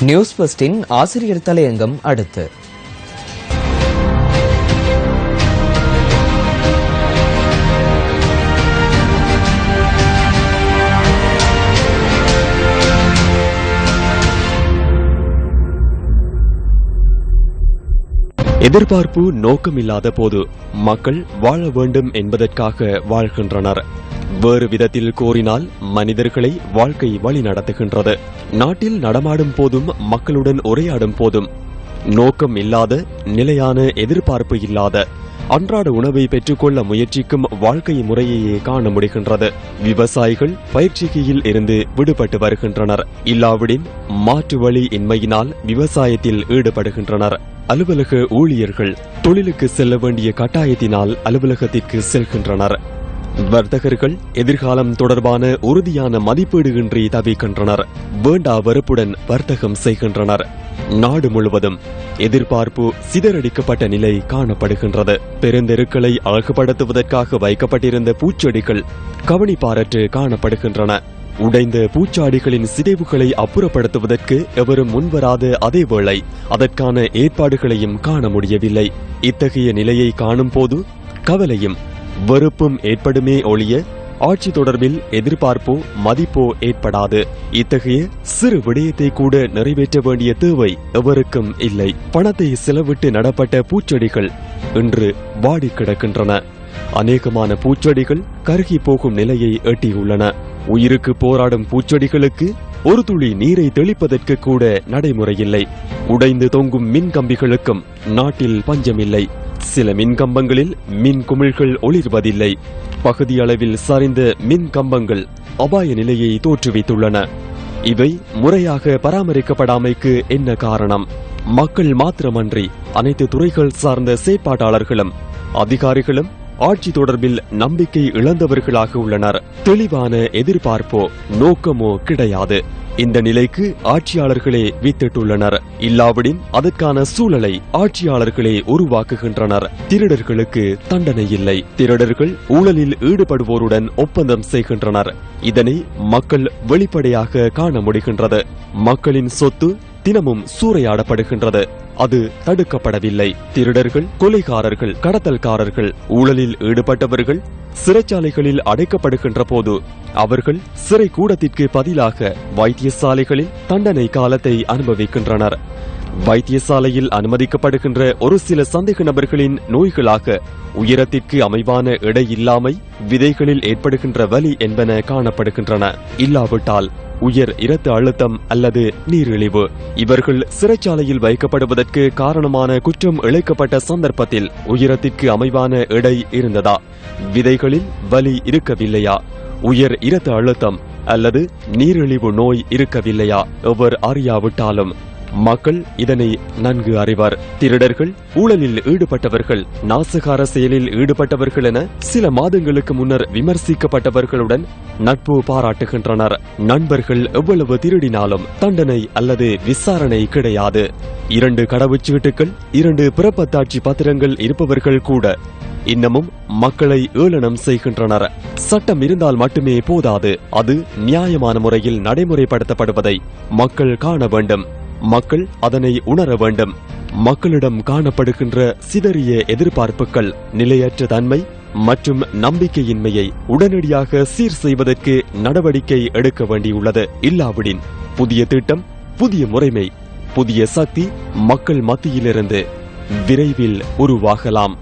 News பஸ்டின் ஆசிரியர் தலையங்கம் அடுத்து. எதிர்பார்ப்பு நோக்கமில்லாத போது மக்கள் வாழ வேண்டும் என்பதற்காக வாழ்கின்றனர். வேறு விதத்தில் கோரினால் மனிதர்களை வாழ்க்கை வழி நடத்துகின்றது. நாட்டில் நடமாடும் போதும் மக்களுடன் உரையாடும் போதும். நோக்கம் இல்லாத நிலையான எதிர்பார்ப்பு இல்லாத அன்றாட உணவை பெற்றுக்கொள்ள முயற்சிக்கும் வாழ்க்கை முறையையே காண முடிகின்றது. விவசாயிகள் பயிற்சிகையில் இருந்து விடுபட்டு வருகின்றனர். இல்லாவிடின் மாற்று வழி இன்மையினால் விவசாயத்தில் ஈடுபடுகின்றனர். அலுவலக ஊழியர்கள் தொழிலுக்கு செல்ல வேண்டிய கட்டாயத்தினால் அலுவலகத்திற்கு செல்கின்றனர். வர்த்தகர்கள் எதிர்காலம் தொடர்பான உறுதியான மதிப்பீடுகின்றி தவிக்கின்றனர். வேண்டா வெறுப்புடன் வர்த்தகம் செய்கின்றனர். நாடு முழுவதும் எதிர்பார்ப்பு சிதறடிக்கப்பட்ட நிலை காணப்படுகின்றது. பெருந்தெருக்களை அழகுபடுத்துவதற்காக வைக்கப்பட்டிருந்த பூச்செடிகள் கவனிப்பாரற்று காணப்படுகின்றன. உடைந்த பூச்சாடிகளின் சிதைவுகளை அப்புறப்படுத்துவதற்கு எவரும் முன்வராத அதேவேளை அதற்கான ஏற்பாடுகளையும் காண முடியவில்லை. இத்தகைய நிலையை காணும் போது கவலையும் வெறுப்பும் ஏற்படுமே ஒழிய ஆட்சி தொடர்பில் எதிர்பார்ப்போ மதிப்போ ஏற்படாது. இத்தகைய சிறு விடயத்தை கூட நிறைவேற்ற வேண்டிய தேவை எவருக்கும் இல்லை. பணத்தை செலவிட்டு நடப்பட்ட பூச்செடிகள் இன்று வாடி கிடக்கின்றன. அநேகமான பூச்செடிகள் கருகி போகும் நிலையை எட்டியுள்ளன உயிருக்கு போராடும் பூச்செடிகளுக்கு ஒரு துளி நீரை தெளிப்பதற்கு கூட நடைமுறையில்லை. உடைந்து தொங்கும் மின் கம்பிகளுக்கும் நாட்டில் பஞ்சமில்லை. சில மின்கம்பங்களில் மின் குமிழ்கள் ஒளிர்வதில்லை. பகுதியளவில் சரிந்த மின் கம்பங்கள் அபாய நிலையை தோற்றுவித்துள்ளன. இவை முறையாக பராமரிக்கப்படாமைக்கு என்ன காரணம்? மக்கள் மாத்திரமன்றி அனைத்து துறைகள் சார்ந்த செயற்பாட்டாளர்களும் அதிகாரிகளும் ஆட்சி தொடர்பில் நம்பிக்கை இழந்தவர்களாக உள்ளனர். தெளிவான எதிர்பார்ப்போ நோக்கமோ கிடையாது. இந்த நிலைக்கு ஆட்சியாளர்களே வித்திட்டுள்ளனர். இல்லாவிடின் அதற்கான சூழலை ஆட்சியாளர்களே உருவாக்குகின்றனர். திருடர்களுக்கு தண்டனை இல்லை. திருடர்கள் ஊழலில் ஈடுபடுவோருடன் ஒப்பந்தம் செய்கின்றனர். இதனை மக்கள் வெளிப்படையாக காண முடிகின்றது. மக்களின் சொத்து தினமும் சூறையாடப்படுகின்றது. அது தடுக்கப்படவில்லை. திருடர்கள் கொலைகாரர்கள் கடத்தல்காரர்கள் ஊழலில் ஈடுபட்டவர்கள் சிறைச்சாலைகளில் அடைக்கப்படுகின்ற போது அவர்கள் சிறை கூடத்திற்கு பதிலாக வைத்தியசாலைகளில் தண்டனை காலத்தை அனுபவிக்கின்றனர். வைத்தியசாலையில் அனுமதிக்கப்படுகின்ற ஒரு சில சந்தேக நபர்களின் நோய்களாக உயரத்திற்கு அமைவான எடை இல்லாமை விதைகளில் ஏற்படுகின்ற வலி என்பன காணப்படுகின்றன. இல்லாவிட்டால் உயர் இரத்த அழுத்தம் அல்லது நீரிழிவு. இவர்கள் சிறைச்சாலையில் வைக்கப்படுவதற்கு காரணமான குற்றம் இழைக்கப்பட்ட சந்தர்ப்பத்தில் உயரத்திற்கு அமைவான எடை இருந்ததா? விதைகளில் வலி இருக்கவில்லையா? உயர் இரத்த அழுத்தம் அல்லது நீரிழிவு நோய் இருக்கவில்லையா? எவர் அறியாவிட்டாலும். மக்கள் இதனை நன்கு அறிவர். திருடர்கள் ஊழலில் ஈடுபட்டவர்கள் நாசகார செயலில் ஈடுபட்டவர்கள் என சில மாதங்களுக்கு முன்னர் விமர்சிக்கப்பட்டவர்களுடன் நட்பு பாராட்டுகின்றனர். நண்பர்கள் எவ்வளவு திருடினாலும் தண்டனை அல்லது விசாரணை கிடையாது. இரண்டு கடவுச்சீட்டுகள் இரண்டு பிறப்பத்தாட்சி பத்திரங்கள் இருப்பவர்கள் கூட இன்னமும் மக்களை ஏளனம் செய்கின்றனர். சட்டம் இருந்தால் மட்டுமே போதாது. அது நியாயமான முறையில் நடைமுறைப்படுத்தப்படுவதை மக்கள் காண வேண்டும். மக்கள் அதனை உணர வேண்டும். மக்களிடம் காணப்படுகின்ற சிதறிய எதிர்பார்ப்புகள் நிலையற்ற தன்மை மற்றும் நம்பிக்கையின்மையை உடனடியாக சீர் செய்வதற்கு நடவடிக்கை எடுக்க வேண்டியுள்ளது. இல்லாவிடின் புதிய திட்டம் புதிய முறைமை புதிய சக்தி மக்கள் மத்தியிலிருந்து விரைவில் உருவாகலாம்.